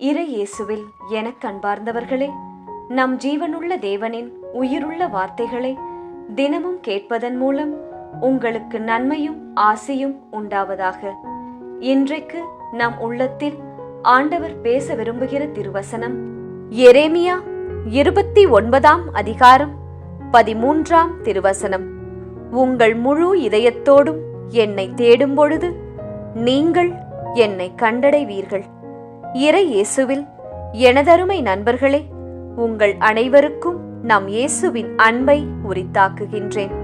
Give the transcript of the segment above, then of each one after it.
இறை இயேசுவில் எனக் கண்பார்ந்தவர்களே நம் ஜீவனுள்ள தேவனின் உயிருள்ள வார்த்தைகளை தினமும் கேட்பதன் மூலம் உங்களுக்கு நன்மையும் ஆசையும் உண்டாவதாக. இன்றைக்கு நம் உள்ளத்தில் ஆண்டவர் பேச விரும்புகிற திருவசனம் எரேமியா இருபத்தி ஒன்பதாம் அதிகாரம் பதிமூன்றாம் திருவசனம். உங்கள் முழு இதயத்தோடும் என்னை தேடும் பொழுது நீங்கள் என்னை கண்டடைவீர்கள். இறை இயேசுவில். எனதருமை நண்பர்களே உங்கள் அனைவருக்கும் நம் இயேசுவின் அன்பை உரித்தாக்குகின்றேன்.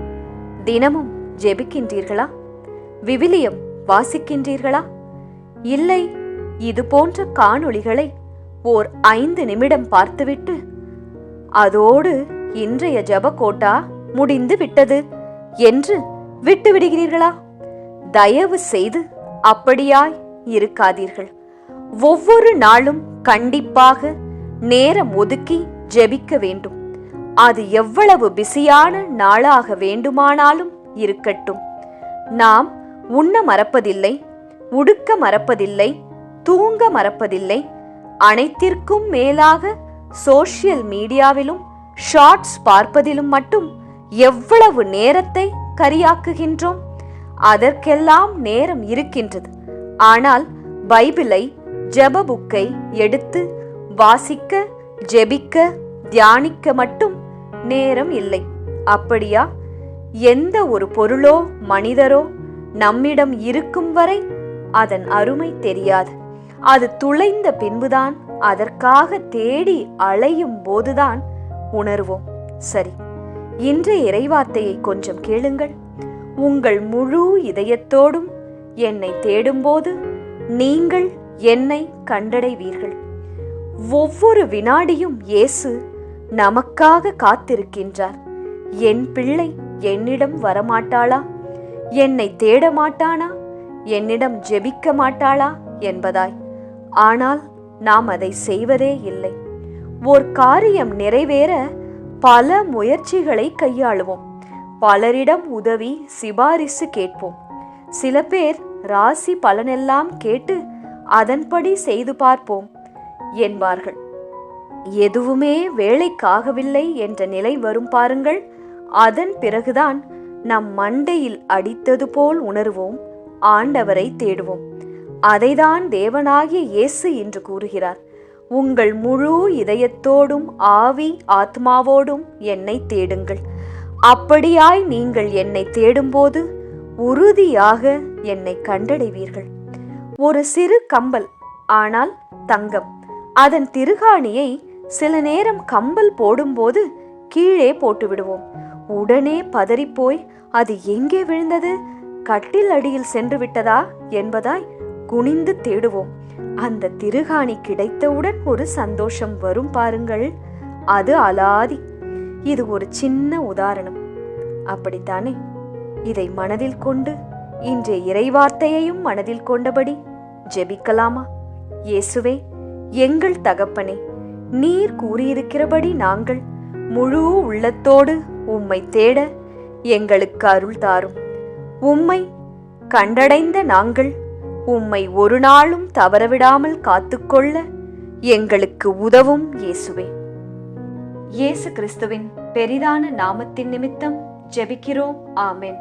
தினமும் ஜெபிக்கின்றீர்களா? விவிலியம் வாசிக்கின்றீர்களா? இல்லை இது போன்ற காணொளிகளை ஓர் ஐந்து நிமிடம் பார்த்துவிட்டு அதோடு இன்றைய ஜெப கோட்டா முடிந்து விட்டது என்று விட்டுவிடுகிறீர்களா? தயவு செய்து அப்படியாய் இருக்காதீர்கள். ஒவ்வொரு நாளும் கண்டிப்பாக நேரம் ஒதுக்கி ஜெபிக்க வேண்டும். அது எவ்வளவு பிஸியான நாளாக வேண்டுமானாலும் இருக்கட்டும். நாம் உண்ண மறப்பதில்லை உடுக்க மறப்பதில்லை தூங்க மறப்பதில்லை அனைத்திற்கும் மேலாக சோஷியல் மீடியாவிலும் ஷார்ட்ஸ் பார்ப்பதிலும் மட்டும் எவ்வளவு நேரத்தை கரியாக்குகின்றோம். அதற்கெல்லாம் நேரம் இருக்கின்றது. ஆனால் பைபிளை ஜெப புக்கை எடுத்து வாசிக்க ஜெபிக்க தியானிக்க மட்டும் நேரம் இல்லை. அப்படியா? எந்த ஒரு பொருளோ மனிதரோ நம்மிடம் இருக்கும் வரை அதன் அருமை தெரியாது. அது துளைந்த பின்புதான் அதற்காக தேடி அலையும் போதுதான் உணர்வோம். சரி இன்றைய இறைவார்த்தையை கொஞ்சம் கேளுங்கள். உங்கள் முழு இதயத்தோடும் என்னை தேடும்போது நீங்கள் என்னை கண்டடைவீர்கள். ஒவ்வொரு வினாடியும் இயேசு நமக்காக காத்திருக்கின்றார். என் பிள்ளை என்னிடம் வரமாட்டாளா? என்னை தேட மாட்டானா என்னிடம் ஜெபிக்க மாட்டாளா என்பதாய். ஆனால் நாம் அதை செய்வதே இல்லை. ஓர் காரியம் நிறைவேற பல முயற்சிகளை கையாளுவோம். பலரிடம் உதவி சிபாரிசு கேட்போம். சில பேர் ராசி பலனெல்லாம் கேட்டு அதன்படி செய்து பார்ப்போம் என்பார்கள். எதுவுமே வேலைக்காகவில்லை என்ற நிலை வரும் பாருங்கள். அதன் பிறகுதான் நம் மண்டையில் அடித்தது போல் உணர்வோம் ஆண்டவரை தேடுவோம். அதைதான் தேவனாகிய இயேசு என்று கூறுகிறார். உங்கள் முழு இதயத்தோடும் ஆவி ஆத்மாவோடும் என்னை தேடுங்கள். அப்படியாய் நீங்கள் என்னை தேடும்போது உறுதியாக என்னை கண்டடைவீர்கள். ஒரு சிறு கம்பல் ஆனால் தங்கம். அதன் திருகாணியை சில நேரம் கம்பல் போடும்போது கீழே போட்டு விடுவோம் உடனே பதறிப்போய் அது எங்கே விழுந்தது? கட்டில் அடியில் சென்று விட்டதா? என்பதாய் குனிந்து தேடுவோம். அந்த திருகாணி கிடைத்தவுடன் ஒரு சந்தோஷம் வரும் பாருங்கள். அது அலாதி. இது ஒரு சின்ன உதாரணம். அப்படித்தானே? இதை மனதில் கொண்டு இன்றைய இறைவார்த்தையையும் மனதில் கொண்டபடி ஜெபிக்கலாமா? இயேசுவே எங்கள் தகப்பனே நீர் கூறியிருக்கிறபடி நாங்கள் முழு உள்ளத்தோடு உம்மை தேட எங்களுக்கு அருள் தாரும். உம்மை கண்டடைந்த நாங்கள் உம்மை ஒரு நாளும் தவறவிடாமல் காத்துக்கொள்ள எங்களுக்கு உதவும் இயேசுவே. இயேசு கிறிஸ்துவின் பெரிதான நாமத்தின் நிமித்தம் ஜெபிக்கிறோம். ஆமென்.